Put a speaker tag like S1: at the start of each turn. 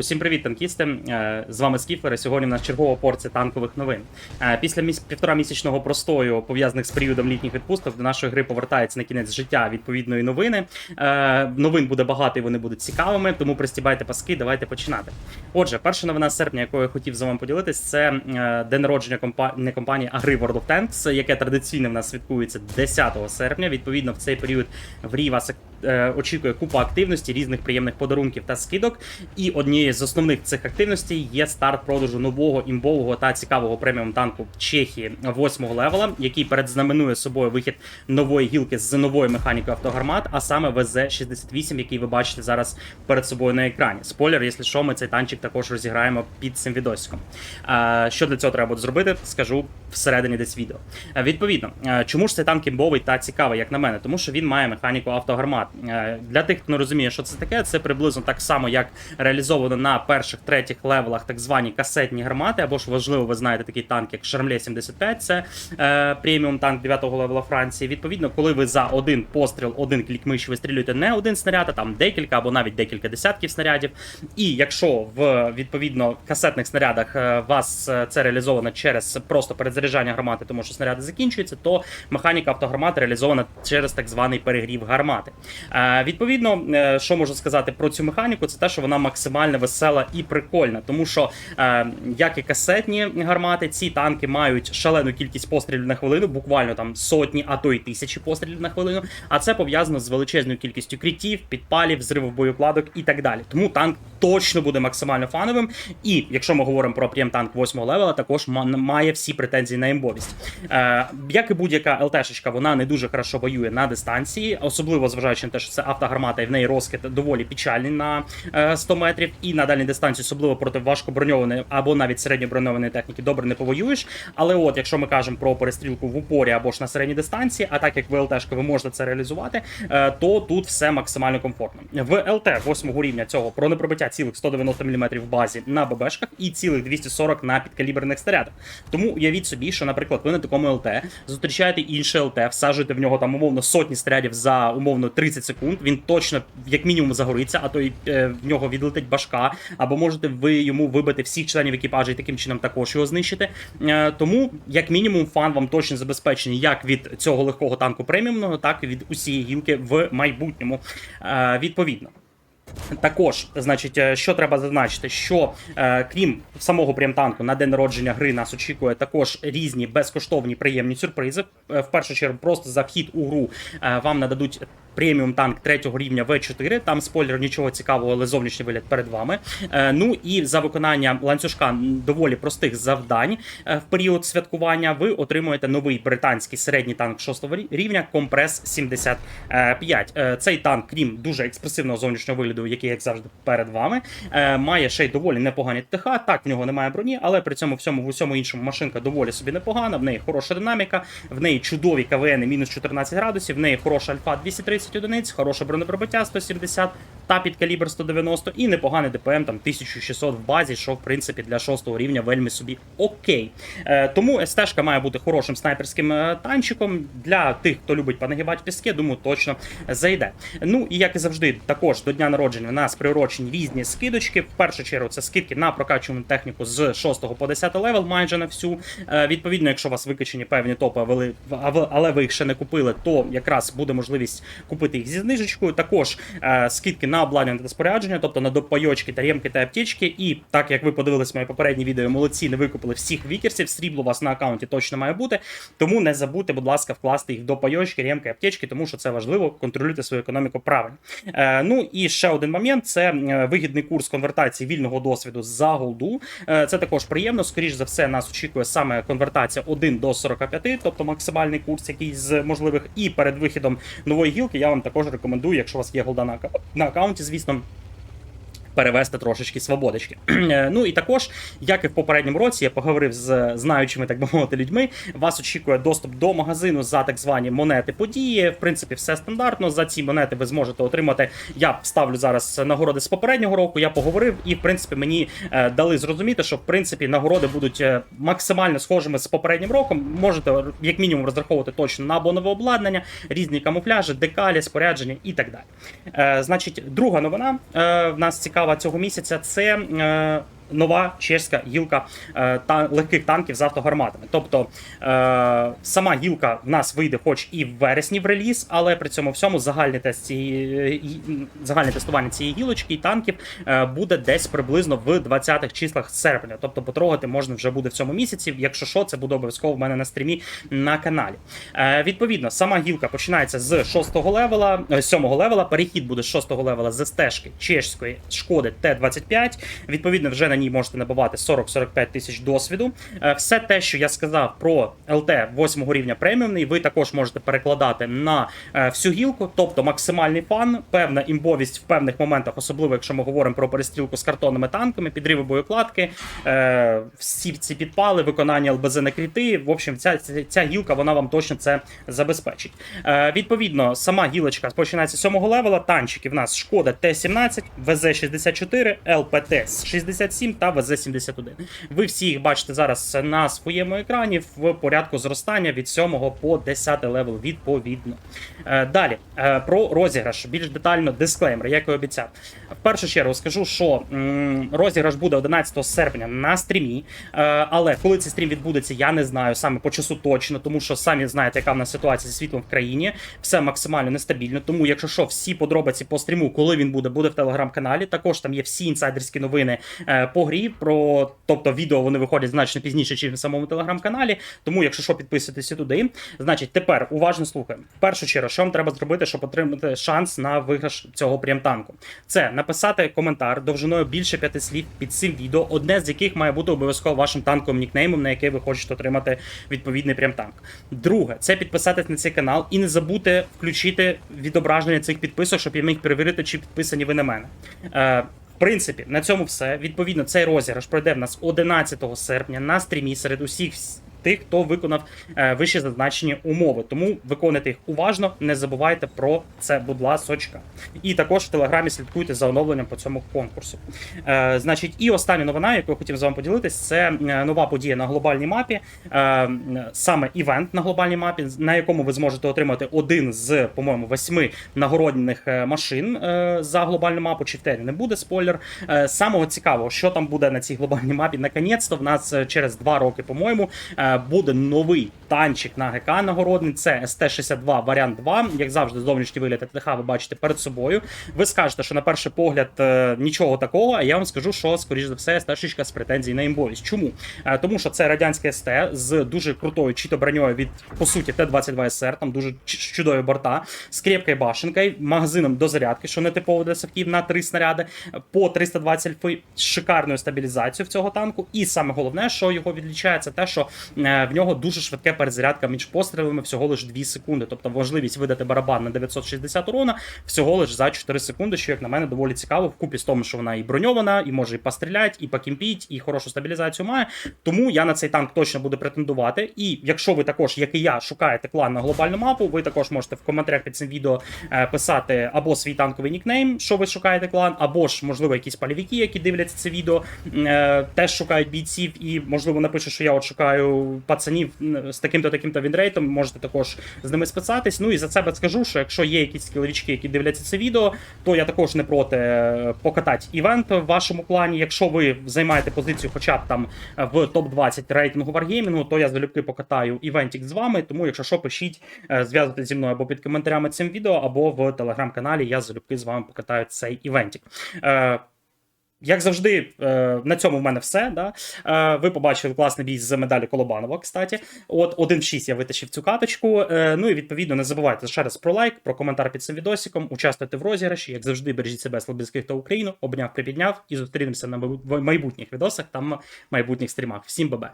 S1: Усім привіт, танкісти! Е, З вами Скіфер. Сьогодні в нас чергова порція танкових новин. Е, Після міс... півтора місячного простою, пов'язаних з періодом літніх відпусток, до нашої гри повертається на кінець життя відповідної новини. Е, Новин буде багато і вони будуть цікавими, тому пристібайте паски, давайте починати. Отже, перша новина серпня, якою я хотів з вами поділитись, це день народження компа... не компанії, а гри World of Tanks, яке традиційно в нас святкується 10 серпня. Відповідно, в цей період в грі вас е, очікує купа активності, різних приємних подарунків та скидок. І однією з основних цих активностей є старт продажу нового імбового та цікавого преміум танку Чехії 8 левела, який передзнаменує собою вихід нової гілки з новою механікою автогармат, а саме ВЗ-68, який ви бачите зараз перед собою на екрані. Спойлер, якщо що, ми цей танчик також розіграємо під цим відосиком. Е, Що для цього треба буде зробити, скажу всередині десь відео. Е, Відповідно, е, чому ж цей танк імбовий та цікавий, як на мене? Тому що він має механіку автогармат. Е, Для тих, хто не розуміє, що це таке, це приблизно так само, як реалізовано на перших третіх левелах так звані касетні гармати, або ж важливо, ви знаєте такий танк, як Шармле 75, це е, преміум танк 9-го левела Франції. Відповідно, коли ви за один постріл, один клік миші вистрілюєте не один снаряд, а там декілька або навіть декілька десятків снарядів. І якщо в відповідно касетних снарядах е, вас е, це реалізовано через просто перезаряджання гармати, тому що снаряди закінчуються, то механіка автогармати реалізована через так званий перегрів гармати. Відповідно, е, що можу сказати про цю механіку, це те, що вона максимально весела і прикольна, тому що е, як і касетні гармати, ці танки мають шалену кількість пострілів на хвилину, буквально там сотні, а то й тисячі пострілів на хвилину. А це пов'язано з величезною кількістю крітів, підпалів, взривів боєкладок і так далі. Тому танк точно буде максимально фановим. І якщо ми говоримо про прем танк 8 левела, також має всі претензії на імбовість. Е, як і будь-яка ЛТшечка, вона не дуже хорошо воює на дистанції, особливо зважаючи на те, що це автогармата, і в неї розкид доволі печальний на е, 100 метрів. І на дальній дистанції, особливо проти важкоброньованої або навіть середньоброньованої техніки, добре не повоюєш. Але от, якщо ми кажемо про перестрілку в упорі або ж на середній дистанції, а так як в ЛТшка ви можете це реалізувати, е, то тут все максимально комфортно. В ЛТ 8 рівня цього бронепробиття цілих 190 мм в базі на ББшках і цілих 240 на підкаліберних снарядах. Тому уявіть собі, що, наприклад, ви на такому ЛТ зустрічаєте інше ЛТ, всаджуєте в нього там умовно сотні снарядів за умовно 30 секунд. Він точно як мінімум загориться, а то й е, в нього відлетить башка, або можете ви йому вибити всіх членів екіпажу і таким чином також його знищити. Е, тому, як мінімум, фан вам точно забезпечений як від цього легкого танку преміумного, так і від усієї гілки в майбутньому. Е, відповідно. Також, значить, що треба зазначити, що е, крім самого прем-танку, на день народження гри нас очікує також різні безкоштовні приємні сюрпризи. В першу чергу, просто за вхід у гру е, вам нададуть. Преміум танк третього рівня В4, там спойлер нічого цікавого, але зовнішній вигляд перед вами. Е, ну і за виконання ланцюжка доволі простих завдань е, в період святкування ви отримуєте новий британський середній танк 6 рівня Компрес 75. Е, Цей танк, крім дуже експресивного зовнішнього вигляду, який, як завжди, перед вами, має ще й доволі непогані ТХ. Так, в нього немає броні, але при цьому всьому в усьому іншому машинка доволі собі непогана. В неї хороша динаміка, в неї чудові КВН мінус 14 градусів, в неї хороша альфа 230 одиниць, хороше бронепробиття 170 та під калібр 190 і непоганий ДПМ там 1600 в базі, що в принципі для 6 рівня вельми собі окей. Е, тому СТ-шка має бути хорошим снайперським е, танчиком. Для тих, хто любить понагибати піски, думаю, точно зайде. Ну і як і завжди, також до дня народження в нас приурочені різні скидочки. В першу чергу це скидки на прокачувану техніку з 6 по 10 левел, майже на всю. Е, відповідно, якщо у вас викачені певні топи, але, ви їх ще не купили, то якраз буде можливість купити їх зі знижечкою. Також скидки на обладнання та спорядження, тобто на допайочки, таремки та аптечки. І так як ви подивились моє попереднє відео, молодці, не викупили всіх вікерсів, срібло у вас на аккаунті точно має бути. Тому не забудьте, будь ласка, вкласти їх до пайочки, ремки, аптечки, тому що це важливо, контролюйте свою економіку правильно. Е, ну і ще один момент: це е, вигідний курс конвертації вільного досвіду за голду. Е, це також приємно. Скоріш за все, нас очікує саме конвертація 1 до 45, тобто максимальний курс, який з можливих. І перед вихідом нової гілки я вам також рекомендую, якщо у вас є голда на, на аккаунті, звісно. Перевести трошечки свободочки. Е, ну і також, як і в попередньому році, я поговорив з знаючими, так би мовити, людьми. Вас очікує доступ до магазину за так звані монети події. В принципі, все стандартно. За ці монети ви зможете отримати. Я ставлю зараз нагороди з попереднього року. Я поговорив, і в принципі мені е, дали зрозуміти, що в принципі нагороди будуть е, максимально схожими з попереднім роком. Можете як мінімум розраховувати точно на абонове обладнання, різні камуфляжі, декалі, спорядження і так далі. Значить, друга новина в нас цікава. Цікава цього місяця, це. Нова чеська гілка е, та легких танків з автогарматами. Тобто е, сама гілка в нас вийде, хоч і в вересні в реліз, але при цьому всьому загальний тест цієї е, загальне тестування цієї гілочки і танків буде десь приблизно в 20-х числах серпня. Тобто потрогати можна вже буде в цьому місяці. Якщо що, це буде обов'язково в мене на стрімі на каналі. Відповідно, сама гілка починається з 6-го левела, е, 7-го левела. Перехід буде з 6-го левела з стежки чешської шкоди Т-25. Відповідно, вже на ній можете набивати 40-45 тисяч досвіду. Е, Все те, що я сказав про ЛТ 8 рівня преміумний, ви також можете перекладати на е, всю гілку, тобто максимальний фан, певна імбовість в певних моментах, особливо якщо ми говоримо про перестрілку з картонними танками, підриви боєкладки, е, всі ці підпали, виконання ЛБЗ на кріти. В общем, ця, ця, гілка вона вам точно це забезпечить. Відповідно, сама гілочка починається з 7 левела. Танчики в нас шкода Т-17, ВЗ-64, ЛПТ-67 та ВЗ-71. Ви всі їх бачите зараз на своєму екрані в порядку зростання від 7 по 10 левел відповідно. Е, Далі е, про розіграш більш детально дисклеймер, як і обіцяв. В першу чергу скажу, що розіграш буде 11 серпня на стрімі. Е, Але коли цей стрім відбудеться, я не знаю саме по часу точно, тому що самі знаєте, яка в нас ситуація зі світлом в країні. Все максимально нестабільно. Тому, якщо що, всі подробиці по стріму, коли він буде, буде в телеграм-каналі. Також там є всі інсайдерські новини е, по грі. Про тобто відео вони виходять значно пізніше, ніж в самому телеграм-каналі. Тому, якщо що, підписуйтесь туди. Значить, тепер уважно слухаємо. В першу чергу, що вам треба зробити, щоб отримати шанс на виграш цього прям-танку? Це написати коментар довжиною більше п'яти слів під цим відео, одне з яких має бути обов'язково вашим танковим нікнеймом, на який ви хочете отримати відповідний прям-танк. Друге, це підписатись на цей канал і не забудьте включити відображення цих підписок, щоб я міг перевірити, чи підписані ви на мене. Принципі, на цьому все. Відповідно, цей розіграш пройде в нас 11 серпня на стрімі серед усіх тих, хто виконав е, вище зазначені умови. Тому виконуйте їх уважно, не забувайте про це, будь ласочка. І також в телеграмі слідкуйте за оновленням по цьому конкурсу. Е, значить, і остання новина, яку я хотів з вами поділитись, це е, нова подія на глобальній мапі, саме івент на глобальній мапі, на якому ви зможете отримати один з, по-моєму, восьми нагородних машин за глобальну мапу. Чи в тері не буде спойлер. Самого цікавого, що там буде на цій глобальній мапі. Наконець-то в нас через два роки, по-моєму, буде новий танчик на ГК нагородний. Це СТ-62 варіант 2. Як завжди, зовнішній вигляд ТТХ ви бачите перед собою. Ви скажете, що на перший погляд е, нічого такого, а я вам скажу, що, скоріш за все, СТ-шечка з претензій на імбовість. Чому? Е, Тому що це радянське СТ з дуже крутою чіто броньою від, по суті, Т-22 СР, там дуже чудові борта, з крепкою башенкою, магазином до зарядки, що не типово для савків на 3 снаряди, по 320 альфи, шикарною стабілізацією в цього танку. І саме головне, що його відлічає, це те, що в нього дуже швидке перезарядка між пострілами, всього лише 2 секунди. Тобто можливість видати барабан на 960 урона всього лише за 4 секунди, що, як на мене, доволі цікаво, вкупі з тому, що вона і броньована, і може і постріляти, і покімпіть, і хорошу стабілізацію має. Тому я на цей танк точно буду претендувати. І якщо ви також, як і я, шукаєте клан на глобальну мапу, ви також можете в коментарях під цим відео е, писати або свій танковий нікнейм, що ви шукаєте клан, або ж, можливо, якісь полівіки, які дивляться це відео, е, теж шукають бійців, і можливо напишуть, що я от шукаю пацанів з таким-то таким-то вінрейтом. Можете також з ними списатись. Ну і за себе скажу, що якщо є якісь скіловічки, які дивляться це відео, то я також не проти е, покатати івент в вашому клані. Якщо ви займаєте позицію, хоча б там е, в топ-20 рейтингу Wargaming, то я залюбки покатаю івентик з вами. Тому, якщо що, пишіть, е, зв'язуйтесь зі мною або під коментарями цим відео, або в телеграм-каналі. Я залюбки з вами покатаю цей івентик. Як завжди, е, на цьому в мене все. Да? Е, ви побачили класний бій з медалі Колобанова, кстати. От 1 в 6 я витащив цю каточку. Е, ну і відповідно не забувайте ще раз про лайк, про коментар під цим відосиком. Участвуйте в розіграші. Як завжди, бережіть себе слабких та Україну. Обняв, припідняв і зустрінемося на майбутніх відосах та майбутніх стрімах. Всім бабе!